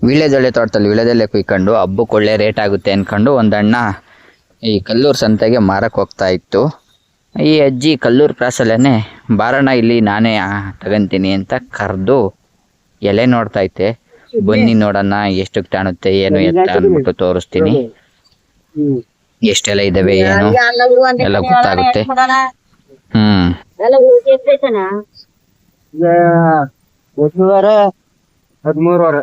ವೀಳ್ಯದೆಲೆ ತೋಟದಲ್ಲಿ ವೀಳ್ಯದೆಲೆ ಕುಯ್ಕೊಂಡು ಹಬ್ಬಕ್ಕೆ ಒಳ್ಳೆ ರೇಟ್ ಆಗುತ್ತೆ ಅನ್ಕೊಂಡು ಒಂದಣ್ಣ ಈ ಕಲ್ಲೂರು ಸಂತೆಗೆ ಮಾರಕ್ಕೆ ಹೋಗ್ತಾ ಇತ್ತು. ಈ ಅಜ್ಜಿ ಕಲ್ಲೂರು ಕ್ರಾಸಲ್ಲೇ ಬಾರಣ ಇಲ್ಲಿ ನಾನೇ ತಗೊಂತೀನಿ ಅಂತ ಕರೆದು ಎಲೆ ನೋಡ್ತಾ ಐತೆ ಬನ್ನಿ ನೋಡೋಣ ಎಷ್ಟು ಕಾಣುತ್ತೆ ಏನು ಎತ್ತ ಅಂದ್ಬಿಟ್ಟು ತೋರಿಸ್ತೀನಿ. ಎಷ್ಟೆಲ್ಲ ಇದಾವೆ ಏನು? ಎಲ್ಲ ಗೊತ್ತಾಗುತ್ತೆ. ಹ್ಮ್. ಹದಿಮೂರುವರೆ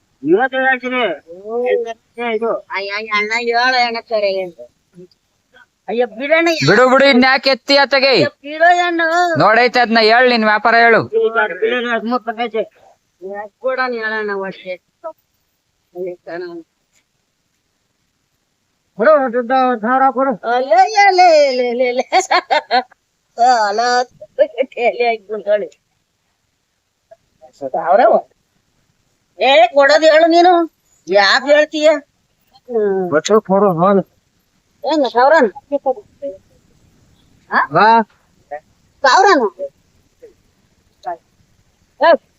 ಇವತ್ತು ಹೇಳ್ತೀನಿ ಇದು ಅಯ್ಯ ಅಣ್ಣ ಹೇಳ ಸರಿ ಅಯ್ಯ ಬಿಡಣ್ಣ ಬಿಡು ಬಿಡು ಇನ್ಯಾಕೆ ಎತ್ತಿ ಆತಗೆ ನೋಡೈತೆ ಅದನ್ನ ಹೇಳ ನಿನ್ ವ್ಯಾಪಾರ ಹೇಳು ಹದಿಮೂರು ಹೇಳಣ್ಣ ಅಷ್ಟೇ ಕೊಡು ಒಂದು ಸಾವಿರ ಕೊಡು ಅಲ್ಲೇ ಅಲ್ಲೇ ಅಲ್ಲೇ ಅಲ್ಲೇ ಅಲ್ಲೇ ಅಲ್ಲ ಎಲೆ ಹಾಕ್ಬಿಡ್ತಾಳೆ ಅವ್ರವ ಏ ಕೊಡೋದು ಹೇಳು ನೀನು. ಯಾಕೆ ಹೇಳ್ತೀಯ? ಏನು ಸಾವಿರನ? ಸಾವಿರನ?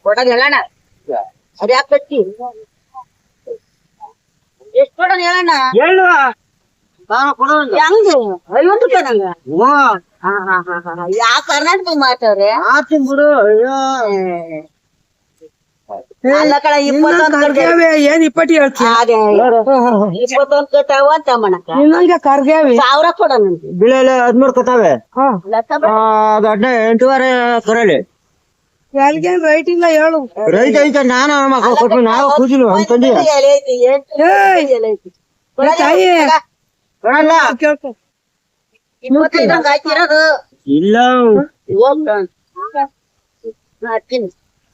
ಕೊಡೋದು ಹೇಳಣ್ಣ. ಅದು ಯಾಕೆ ಕಟ್ಟಿ. ಎಷ್ಟು ಕೊಡೋಣ ಹೇಳಣ್ಣ? ಹೇಳು ಯಾ ಕರ್ನಾಟಕ ಮಾತಾಡ್ರೆ? ಆತಿನ್ ಬಿಡು ಅಯ್ಯೋ. ಅಲ್ಲ ಇಪ್ಪತ್ತೊಂದು ಕಟ್ಟಾವ ಏನ್ ಇಪ್ಪಟ್ಟಿ ಹೇಳ್ತಿ ಅದೇ ಇಪ್ಪತ್ತೊಂದು ಕಟ್ಟಾವ ಅಂತ ಮಣಕ ಸಾವಿರ ಕೊಡೋಣಂತೆ ಬಿಳೆಲೆ ಹದ್ಮೂರ್ ಅದು ಅಡ್ಡ ಎಂಟೂವರೆ ಕರಲಿ ಎಲ್ಗೇನ್ ರೈಟ್ ಇಲ್ಲ ಹೇಳು. ರೈಟ್ ಐತೆ ನಾನು ಮಕ್ಕಳು ಕೊಟ್ಟು ನಾವು ಅಂತಂದಿ ಇಲ್ಲ.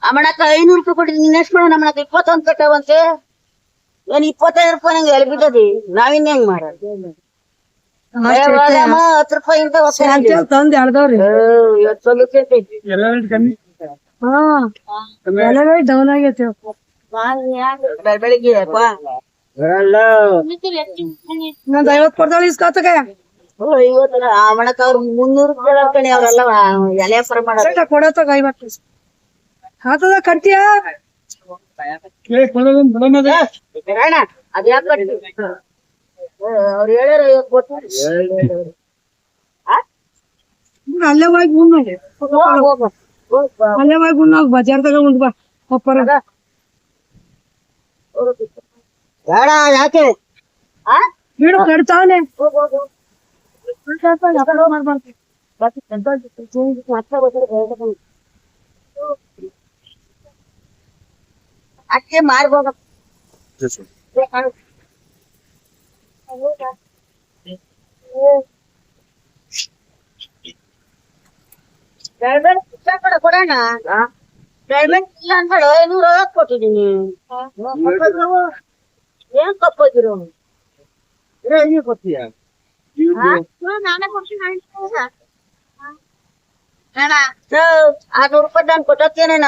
ಅಮ್ಮಣಕ್ಕ ಐನೂರು ರೂಪಾಯಿ ಕೊಟ್ಟಿದ್ದೀನಿ ನೀನ್ ಎಷ್ಟು ಮಾಡೋಣ ಅಮ್ಮಣಕ್ಕ ಇಪ್ಪತ್ತೊಂದು ಕಟ್ಟಾವಂತೆ? ಏನ್ ಇಪ್ಪತ್ತೈದು ರೂಪಾಯಿ ನಂಗೆ ಎಲ್ಲಿ ಬಿದ್ದದಿ? ನಾವಿನ್ ಹೆಂಗ್ ಮಾಡೋದು? ಹತ್ತು ರೂಪಾಯಿ ಇಂತ ತಂದ್ ಎಳ್ದವ್ರಿ. ಡೌನ್ ಆಗೈತಿ ಬೆಳಿಗ್ಗೆ ನಂದ್ ಐವತ್ ಕೊಡ್ತಾಳ ಇಸ್ಕಾತಗ ಇವತ್ತು ಅವಣಕ್ಕ ಅವ್ರ ಮುನ್ನೂರು ರೂಪಾಯಿ ಅವ್ರೆಲ್ಲ ಎಲೆ ಕೊಡತ್ತಾಗ ಐವತ್ತು. ಆತದ ಕಟ್ತೀಯ ಅಣ್ಣ ಅದ್ ಯಾಕೆ ಅವ್ರು ಹೇಳ್ಯಾರ ಇವತ್ತು ಕೊಟ್ಟು ಅಲ್ಲೇ ಹೋಗಿ ಉಣ್ಣು ಹೋಗ್ ಹೋಗ್ ಬಾ. ಹೋಗ್ ಬಾ. ಅಲ್ಲೇ ಹೋಗಿ ಉಣ್ಣು ಬಜಾರ್ದಾಗ ಉಂಡ್ ಬಾ ಒಪ್ಪರ ಬೇಡ ಯಾಕೆ ಆ? ಬಿಡು ಕಡ್ತಾವನೆ ಹೋಗ್ ಹೋಗ್ ಹೋಗ್. ಬಾಕಿ ಸಂತೋಷ ಮತ್ತೆ ಬರ್ತಾರೆ. ಅಕ್ಕೆ ಮಾರ್ಬೋದ ಡೈಮಂಡ್ ಪುಸ್ತಕ ಕೊಡ ಕೊಡೋಣ ಡೈಮಂಡ್ ಇಲ್ಲ ಅಂದ್ಬೇಡ ಐನೂರ ಐವತ್ತು ಕೊಟ್ಟಿದ್ದೀನಿ ಏನ್ ಕಪ್ಪೋದಿರು ನೀ ಕೊಡ್ತೀಯ ನಾನೇ ಕೊಡ್ತೀನಿ ಅಣ್ಣ ಆರ್ನೂರು ರೂಪಾಯಿ ನಾನು ಕೊಟ್ಟತ್ತೇನೇನ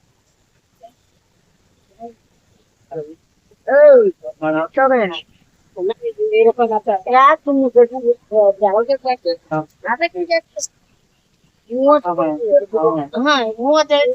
ಮೂವತ್ತು ಹಾ ಮೂವತ್ತೈದು